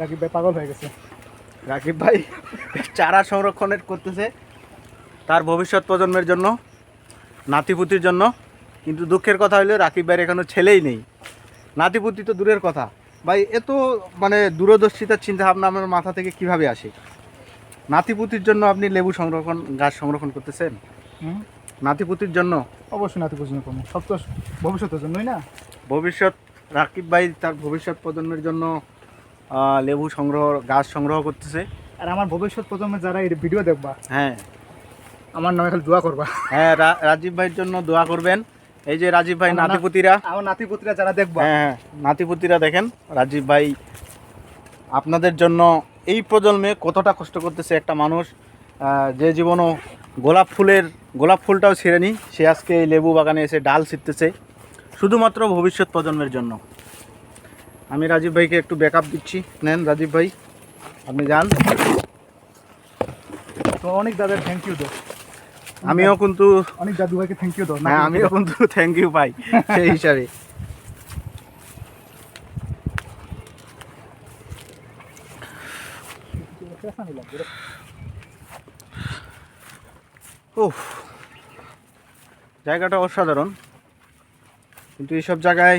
রাকিব ভাই পাগল হয়ে গেছে। রাকিব ভাই চারা সংরক্ষণের করতেছে তার ভবিষ্যৎ প্রজন্মের জন্য নাতিপুতির জন্য। কিন্তু দুঃখের কথা হলো রাকিব ভাইয়ের এখনও ছেলেই নেই। নাতিপুতি তো দূরের কথা। ভাই এত মানে দূরদর্শিতার চিন্তা ভাবনা আমার মাথা থেকে কীভাবে আসে? নাতিপুতির জন্য আপনি লেবু সংরক্ষণ গাছ সংরক্ষণ করতেছেন? নাতিপুতির জন্য? অবশ্যই নাতি পছন্দ করব। সব তো ভবিষ্যতের জন্যই না? ভবিষ্যৎ রাকিব ভাই তার ভবিষ্যৎ প্রজন্মের জন্য লেবু সংগ্রহ গাছ সংগ্রহ করতেছে। আর আমার ভবিষ্যৎ প্রজন্মে যারা এই ভিডিও দেখবা হ্যাঁ। আমার নামে খালি দোয়া করবা। হ্যাঁ রাজীব ভাইয়ের জন্য দোয়া করবেন। এই যে রাজীব ভাই না- নাতিপুতিরা। আমার নাতিপুতিরা যারা দেখবা। হ্যাঁ হ্যাঁ নাতিপুতিরা দেখেন রাজীব ভাই আপনাদের জন্য এই প্রজন্মে কতটা কষ্ট করতেছে একটা মানুষ। যে জীবনও গোলাপ ফুলের গোলাপ ফুলটাও ছিঁড়েনি সে আজকে এই লেবু বাগানে এসে ডাল ছিটতেছে শুধুমাত্র ভবিষ্যৎ প্রজন্মের জন্য। আমি রাজীব ভাইকে একটু ব্যাকআপ দিচ্ছি। নেন রাজীব ভাই আপনি যান। তো অনেক দাদা থ্যাংক ইউ দো আমিও কিন্তু অনেক দাদু ভাইকে থ্যাংক ইউ দো হ্যাঁ আমিও কিন্তু থ্যাংক ইউ পাই সেই হিসাবে। উফ জায়গাটা অসাধারণ। কিন্তু এইসব জায়গায়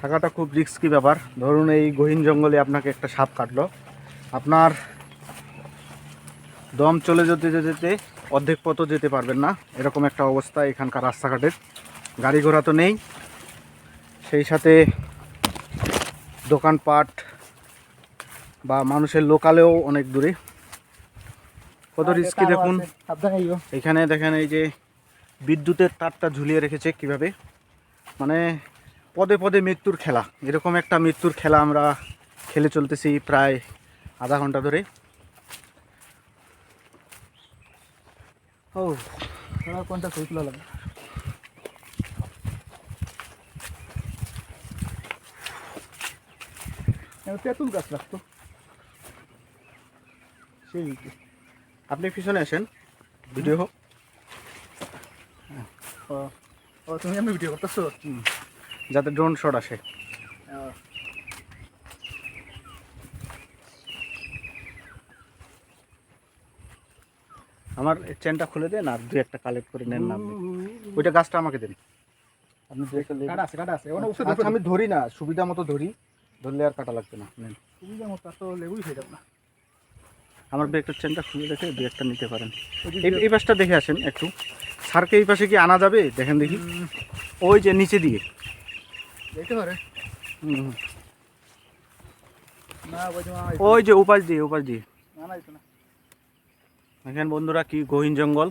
থাকাটা খুব রিস্কি ব্যাপার। ধরুন এই গহীন জঙ্গলে আপনাকে একটা সাপ কাটলো। আপনার দম চলে যেতে যেতে অর্ধেক পথও যেতে পারবেন না। এরকম একটা অবস্থা এখানকার রাস্তাঘাটের। গাড়ি ঘোড়া তো নেই। সেই সাথে দোকানপাট বা মানুষের লোকালেও অনেক দূরে। কত রিস্কি দেখুন। এখানে দেখেন এই যে বিদ্যুতের তারটা ঝুলিয়ে রেখেছে কীভাবে। মানে পদে পদে মৃত্যুর খেলা। এরকম একটা মৃত্যুর খেলা আমরা খেলে চলতেছি প্রায় আধা ঘণ্টা ধরে। ও কোনটা তুলা লাগে তেঁতুল গাছ রাখতো সেই আপনি পিছনে আসেন। ভিডিও হোক। ও ও তুমি আমি ভিডিও করতেছো? যাতে ড্রোন শট আসে। আমার চেনটা খুলে দেন আর দুই একটা কালেক্ট করে নেন না ওইটা গাছটা আমাকে দেন। আপনি দুই একটা কাটা আছে কাটা আছে। ওষুধ আচ্ছা, আমি ধরি না সুবিধা মতো ধরি। ধরলে আর কাটা লাগবে না। নেন। সুবিধা মতো তো লেবুই হয়ে যাবে না। আমার ব্যাগটার চেনটা খুলে রেখে দুই একটা নিতে পারেন। এই এই পাশটা দেখে আসেন একটু। সারকে এই পাশে কি আনা যাবে? দেখেন দেখি। ওই যে নিচে দিয়ে। যেতে পারে। হুম, না ওই যে উপাস দিয়ে উপাস দিয়ে। না না দিত বন্ধুরা কি গহীন জঙ্গল।